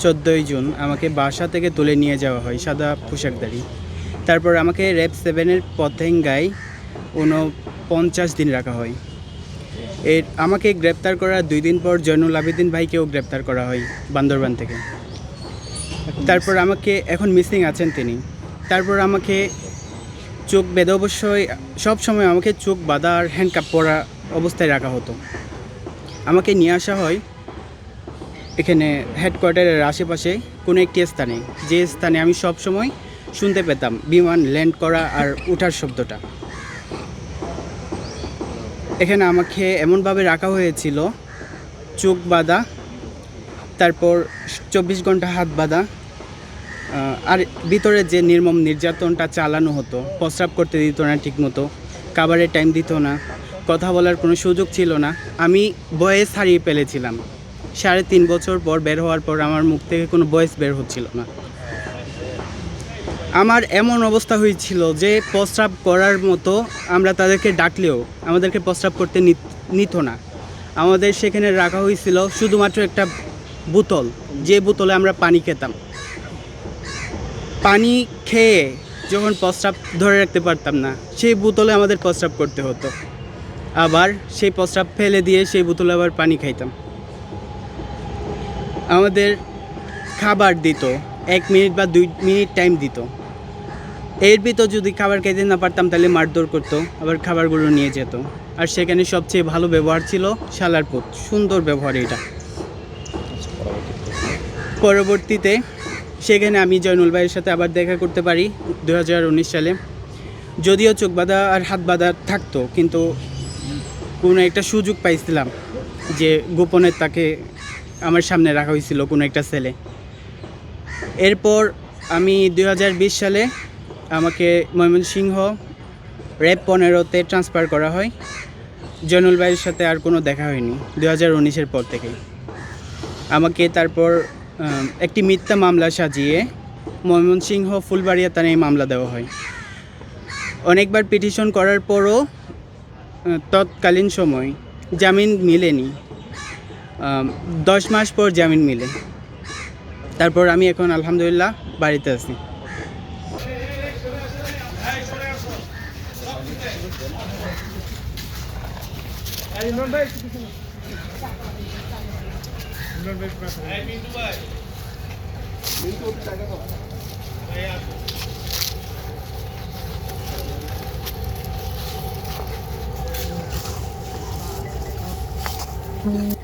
চোদ্দোই জুন আমাকে বাসা থেকে তুলে নিয়ে যাওয়া হয় সাদা পোশাকদারি তারপর আমাকে র্যাব সেভেনের পথেঙ্গায় উনপঞ্চাশ দিন রাখা হয়। এর, আমাকে গ্রেপ্তার করার দুই দিন পর জয়নুল আবেদিন ভাইকেও গ্রেপ্তার করা হয় বান্দরবান থেকে। তারপর আমাকে, এখন মিসিং আছেন তিনি। তারপর আমাকে চোখ বেঁধে অবশ্যই, সব সময় আমাকে চোখ বাঁধা আর হ্যান্ডকাপ পরা অবস্থায় রাখা হতো। আমাকে নিয়ে আসা হয় এখানে হেডকোয়ার্টারের আশেপাশে কোনো একটি স্থানে। যে স্থানে আমি সব সময় শুনতে পেতাম বিমান ল্যান্ড করা আর ওঠার শব্দটা। এখানে আমাকে এমনভাবে রাখা হয়েছিল, চোখ বাঁধা, তারপর চব্বিশ ঘণ্টা হাত বাঁধা আর ভিতরে যে নির্মম নির্যাতনটা চালানো হতো, প্রস্রাব করতে দিত না ঠিকমতো, খাবারের টাইম দিত না, কথা বলার কোনো সুযোগ ছিল না, আমি বয়েস হারিয়ে ফেলেছিলাম। সাড়ে তিন বছর পর বের হওয়ার পর আমার মুখ থেকে কোনো বয়েস বের হচ্ছিল না। আমার এমন অবস্থা হয়েছিল যে প্রস্রাব করার মতো আমরা তাদেরকে ডাকলেও আমাদেরকে প্রস্রাব করতে নিত- না। আমাদের সেখানে রাখা হয়েছিল শুধুমাত্র একটা বোতল, যে বোতলে আমরা পানি খেতাম। পানি খেয়ে যখন প্রস্রাব ধরে রাখতে পারতাম না, সেই বোতলে আমাদের প্রস্রাব করতে হতো। আবার সেই প্রস্রাব ফেলে দিয়ে সেই বোতলে আবার পানি খাইতাম। আমাদের খাবার দিত। এক মিনিট বা দুই মিনিট টাইম দিত। এর ভিতর যদি খাবার খেতে না পারতাম, তাহলে মারধর করতো, আবার খাবারগুলো নিয়ে যেত। আর সেখানে সবচেয়ে ভালো ব্যবহার ছিল শালার পুত। সুন্দর ব্যবহার এটা। পরবর্তীতে সেখানে আমি জয়নুল ভাইয়ের সাথে আবার দেখা করতে পারি দু হাজার উনিশ সালে। যদিও চোখ বাঁধা আর হাত বাঁধা থাকতো, কিন্তু কোনো একটা সুযোগ পাইছিলাম যে গোপনে তাকে আমার সামনে রাখা হয়েছিল কোনো একটা ছেলে। এরপর আমি দু হাজার বিশ সালে আমাকে ময়মনসিংহ র্যাব পনেরোতে ট্রান্সফার করা হয়। জয়নুল ভাইয়ের সাথে আর কোনো দেখা হয়নি দু হাজার উনিশের পর থেকে আমাকে তারপর একটি মিথ্যা মামলা সাজিয়ে ময়মনসিংহ ফুলবাড়িয়া তার এই মামলা দেওয়া হয়। অনেকবার পিটিশন করার পরও তৎকালীন সময় জামিন মিলেনি। দশ মাস পর জামিন মিলে তারপর আমি এখন আলহামদুলিল্লাহ বাড়িতে আছি Mm-hmm.